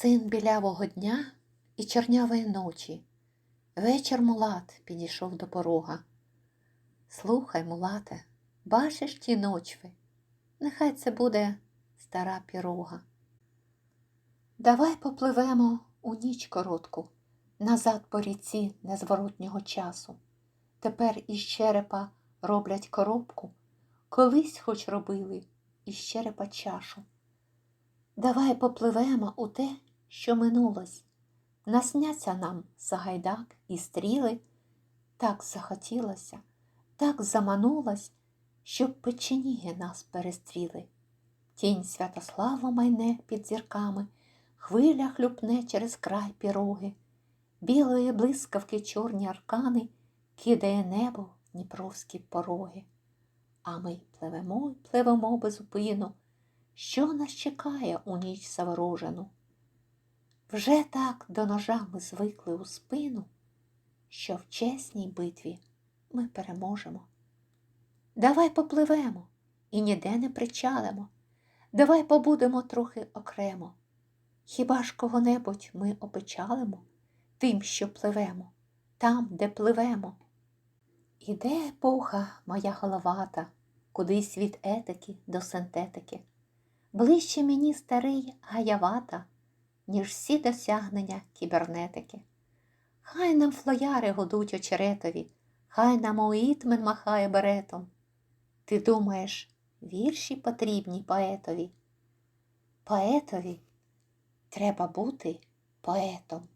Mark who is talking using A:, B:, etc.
A: Син білявого дня і чорнявої ночі. Вечір мулат підійшов до порога. Слухай, мулате, бачиш ті ночви? Нехай це буде стара пірога. Давай попливемо у ніч коротку, назад по ріці незворотнього часу. Тепер із черепа роблять коробку, колись хоч робили із черепа чашу. Давай попливемо у те, що минулось. Насняться нам Сагайдак і стріли, так захотілося, так заманулось, щоб печеніги нас перестріли. Тінь Святослава майне під зірками, хвиля хлюпне через край піроги, білої блискавки чорні аркани кидає небо в дніпровські пороги. А ми пливемо й пливемо безупину, що нас чекає у ніч заворожену. Вже так до ножа ми звикли у спину, що в чесній битві ми переможемо. Давай попливемо і ніде не причалимо, давай побудемо трохи окремо. Хіба ж кого-небудь ми опечалимо тим, що пливемо, там, де пливемо? Іде епоха моя головата, кудись від етики до синтетики. Ближче мені старий гаявата, ніж всі досягнення кібернетики. Хай нам флояри годуть очеретові, хай нам Уітмен махає беретом. Ти думаєш, вірші потрібні поетові? Поетові треба бути поетом.